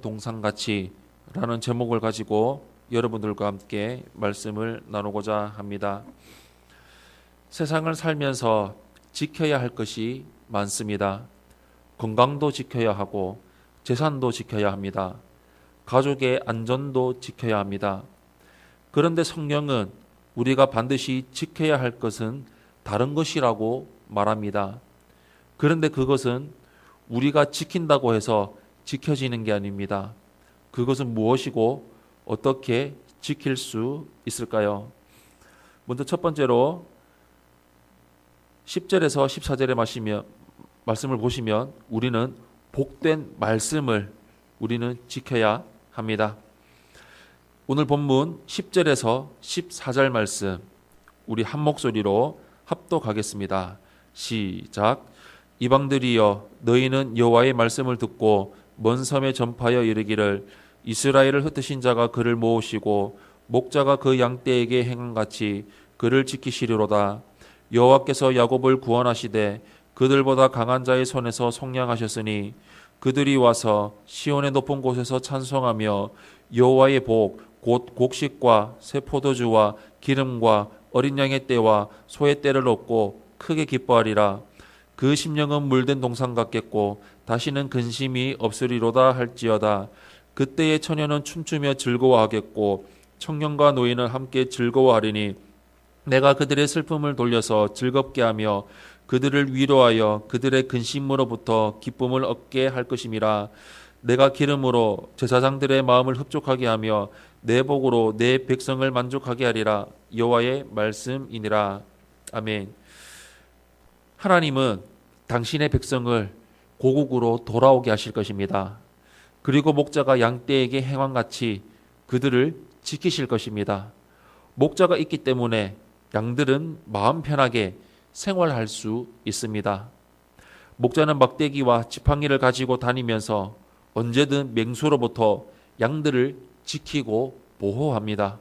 동산같이라는 제목을 가지고 여러분들과 함께 말씀을 나누고자 합니다. 세상을 살면서 지켜야 할 것이 많습니다. 건강도 지켜야 하고 재산도 지켜야 합니다. 가족의 안전도 지켜야 합니다. 그런데 성경은 우리가 반드시 지켜야 할 것은 다른 것이라고 말합니다. 그런데 그것은 우리가 지킨다고 해서 지켜지는 게 아닙니다. 그것은 무엇이고 어떻게 지킬 수 있을까요? 먼저 첫 번째로 10절에서 14절에 마시며 말씀을 보시면 우리는 복된 말씀을 우리는 지켜야 합니다. 오늘 본문 10절에서 14절 말씀 우리 한 목소리로 합독하겠습니다. 시작. 이방들이여 너희는 여호와의 말씀을 듣고 먼 섬에 전파하여 이르기를 이스라엘을 흩으신 자가 그를 모으시고 목자가 그 양떼에게 행한 같이 그를 지키시리로다. 여호와께서 야곱을 구원하시되 그들보다 강한 자의 손에서 속량하셨으니 그들이 와서 시온의 높은 곳에서 찬송하며 여호와의 복 곧 곡식과 새 포도주와 기름과 어린 양의 떼와 소의 떼를 얻고 크게 기뻐하리라 그 심령은 물된 동산 같겠고 다시는 근심이 없으리로다 할지어다. 그때의 처녀는 춤추며 즐거워하겠고 청년과 노인은 함께 즐거워하리니 내가 그들의 슬픔을 돌려서 즐겁게 하며 그들을 위로하여 그들의 근심으로부터 기쁨을 얻게 할 것임이라. 내가 기름으로 제사장들의 마음을 흡족하게 하며 내 복으로 내 백성을 만족하게 하리라. 여호와의 말씀이니라. 아멘. 하나님은 당신의 백성을 고국으로 돌아오게 하실 것입니다. 그리고 목자가 양떼에게 행한 같이 그들을 지키실 것입니다. 목자가 있기 때문에 양들은 마음 편하게 생활할 수 있습니다. 목자는 막대기와 지팡이를 가지고 다니면서 언제든 맹수로부터 양들을 지키고 보호합니다.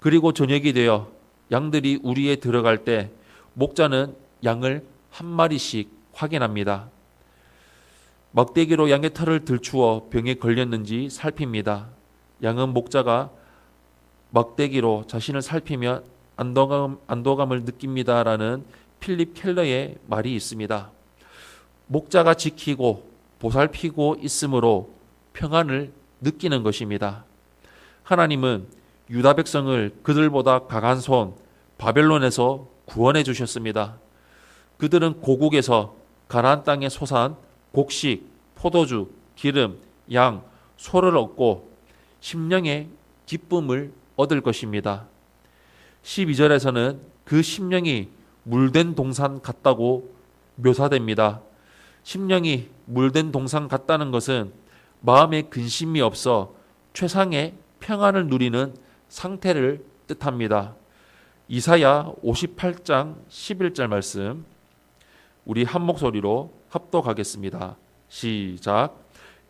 그리고 저녁이 되어 양들이 우리에 들어갈 때 목자는 양을 한 마리씩 확인합니다. 막대기로 양의 털을 들추어 병에 걸렸는지 살핍니다. 양은 목자가 막대기로 자신을 살피면 안도감, 안도감을 느낍니다라는 필립 켈러의 말이 있습니다. 목자가 지키고 보살피고 있으므로 평안을 느끼는 것입니다. 하나님은 유다 백성을 그들보다 강한 손 바벨론에서 구원해 주셨습니다. 그들은 고국에서 가나안 땅에 소산 곡식, 포도주, 기름, 양, 소를 얻고 심령의 기쁨을 얻을 것입니다. 12절에서는 그 심령이 물된 동산 같다고 묘사됩니다. 심령이 물된 동산 같다는 것은 마음에 근심이 없어 최상의 평안을 누리는 상태를 뜻합니다. 이사야 58장 11절 말씀 우리 한 목소리로 합독하겠습니다. 시작.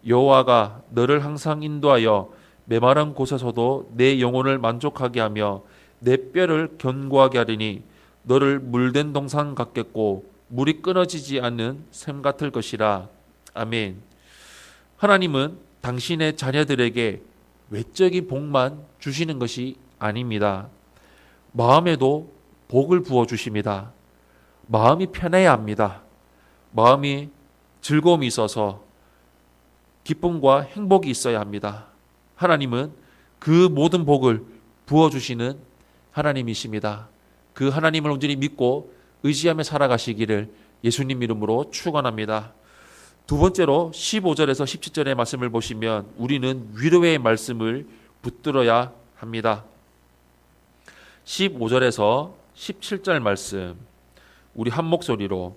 여호와가 너를 항상 인도하여 메마른 곳에서도 내 영혼을 만족하게 하며 내 뼈를 견고하게 하리니 너를 물된 동산 같겠고 물이 끊어지지 않는 샘 같을 것이라. 아멘. 하나님은 당신의 자녀들에게 외적인 복만 주시는 것이 아닙니다. 마음에도 복을 부어 주십니다. 마음이 편해야 합니다. 마음이 즐거움이 있어서 기쁨과 행복이 있어야 합니다. 하나님은 그 모든 복을 부어주시는 하나님이십니다. 그 하나님을 온전히 믿고 의지하며 살아가시기를 예수님 이름으로 축원합니다. 두 번째로 15절에서 17절의 말씀을 보시면 우리는 위로의 말씀을 붙들어야 합니다. 15절에서 17절 말씀 우리 한 목소리로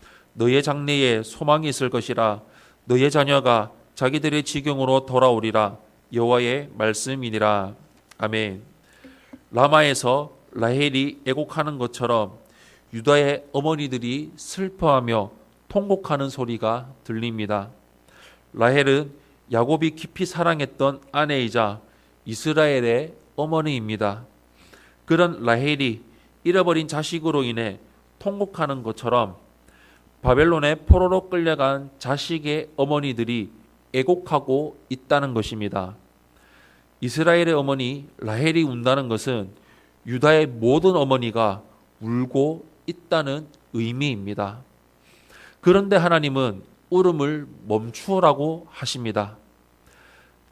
너의 장래에 소망이 있을 것이라 너의 자녀가 자기들의 지경으로 돌아오리라 여호와의 말씀이니라. 아멘. 라마에서 라헬이 애곡하는 것처럼 유다의 어머니들이 슬퍼하며 통곡하는 소리가 들립니다. 라헬은 야곱이 깊이 사랑했던 아내이자 이스라엘의 어머니입니다. 그런 라헬이 잃어버린 자식으로 인해 통곡하는 것처럼 바벨론의 포로로 끌려간 자식의 어머니들이 애곡하고 있다는 것입니다. 이스라엘의 어머니 라헬이 운다는 것은 유다의 모든 어머니가 울고 있다는 의미입니다. 그런데 하나님은 울음을 멈추어라고 하십니다.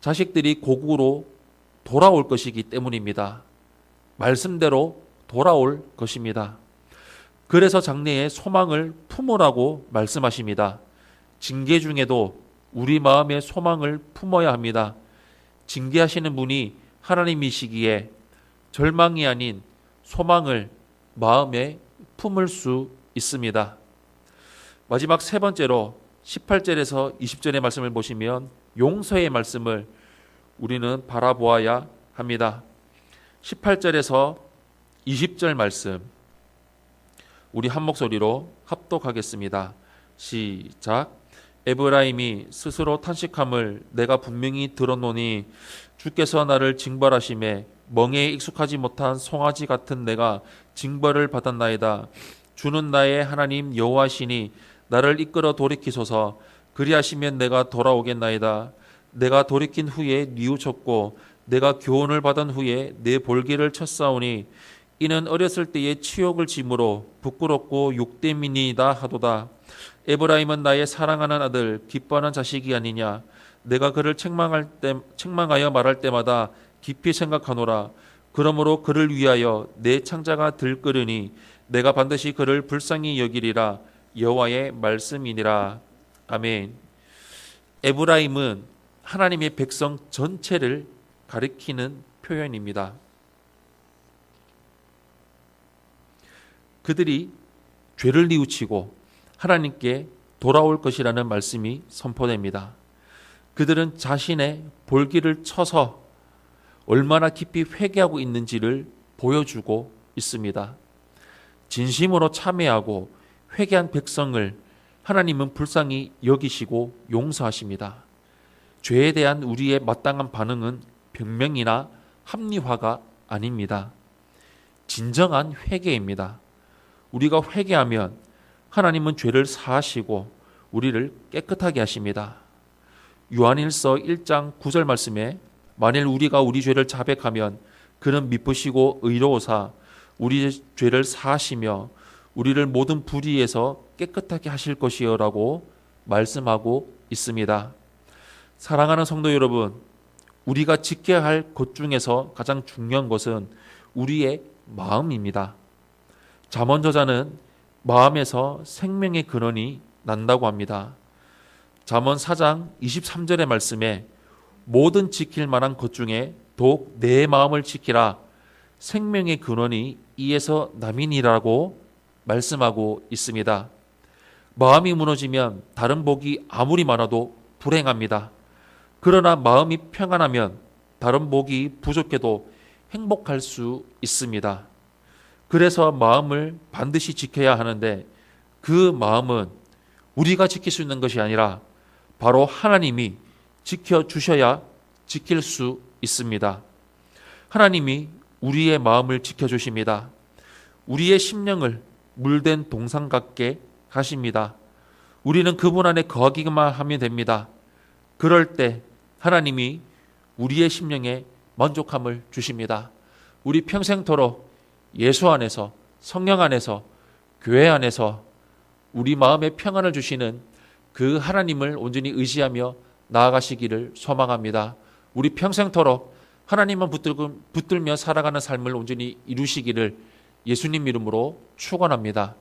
자식들이 고국으로 돌아올 것이기 때문입니다. 말씀대로 돌아올 것입니다. 그래서 장래에 소망을 품으라고 말씀하십니다. 징계 중에도 우리 마음의 소망을 품어야 합니다. 징계하시는 분이 하나님이시기에 절망이 아닌 소망을 마음에 품을 수 있습니다. 마지막 세 번째로 18절에서 20절의 말씀을 보시면 용서의 말씀을 우리는 바라보아야 합니다. 18절에서 20절 말씀 우리 한 목소리로 합독하겠습니다. 시작. 에브라임이 스스로 탄식함을 내가 분명히 들었노니 주께서 나를 징벌하심에 멍에 익숙하지 못한 송아지 같은 내가 징벌을 받았나이다. 주는 나의 하나님 여호와시니 나를 이끌어 돌이키소서 그리하시면 내가 돌아오겠나이다. 내가 돌이킨 후에 뉘우쳤고 내가 교훈을 받은 후에 내 볼기를 쳤사오니 이는 어렸을 때의 치욕을 짐으로 부끄럽고 욕됨이니이다 하도다. 에브라임은 나의 사랑하는 아들 기뻐하는 자식이 아니냐. 내가 그를 책망할 때 책망하여 말할 때마다 깊이 생각하노라. 그러므로 그를 위하여 내 창자가 들끓으니 내가 반드시 그를 불쌍히 여기리라. 여호와의 말씀이니라. 아멘. 에브라임은 하나님의 백성 전체를 가리키는 표현입니다. 그들이 죄를 뉘우치고 하나님께 돌아올 것이라는 말씀이 선포됩니다. 그들은 자신의 볼기를 쳐서 얼마나 깊이 회개하고 있는지를 보여주고 있습니다. 진심으로 참회하고 회개한 백성을 하나님은 불쌍히 여기시고 용서하십니다. 죄에 대한 우리의 마땅한 반응은 변명이나 합리화가 아닙니다. 진정한 회개입니다. 우리가 회개하면 하나님은 죄를 사하시고 우리를 깨끗하게 하십니다. 요한일서 1장 9절 말씀에 만일 우리가 우리 죄를 자백하면 그는 미쁘시고 의로우사 우리 죄를 사하시며 우리를 모든 불의에서 깨끗하게 하실 것이요라고 말씀하고 있습니다. 사랑하는 성도 여러분, 우리가 지켜야 할 것 중에서 가장 중요한 것은 우리의 마음입니다. 잠언 저자는 마음에서 생명의 근원이 난다고 합니다. 잠언 4장 23절의 말씀에 모든 지킬 만한 것 중에 더욱 내 마음을 지키라 생명의 근원이 이에서 남이니라고 말씀하고 있습니다. 마음이 무너지면 다른 복이 아무리 많아도 불행합니다. 그러나 마음이 평안하면 다른 복이 부족해도 행복할 수 있습니다. 그래서 마음을 반드시 지켜야 하는데 그 마음은 우리가 지킬 수 있는 것이 아니라 바로 하나님이 지켜 주셔야 지킬 수 있습니다. 하나님이 우리의 마음을 지켜 주십니다. 우리의 심령을 물된 동상 같게 하십니다. 우리는 그분 안에 거하기만 하면 됩니다. 그럴 때 하나님이 우리의 심령에 만족함을 주십니다. 우리 평생토록 예수 안에서 성령 안에서 교회 안에서 우리 마음에 평안을 주시는 그 하나님을 온전히 의지하며 나아가시기를 소망합니다. 우리 평생토록 하나님만 붙들며 살아가는 삶을 온전히 이루시기를 예수님 이름으로 축원합니다.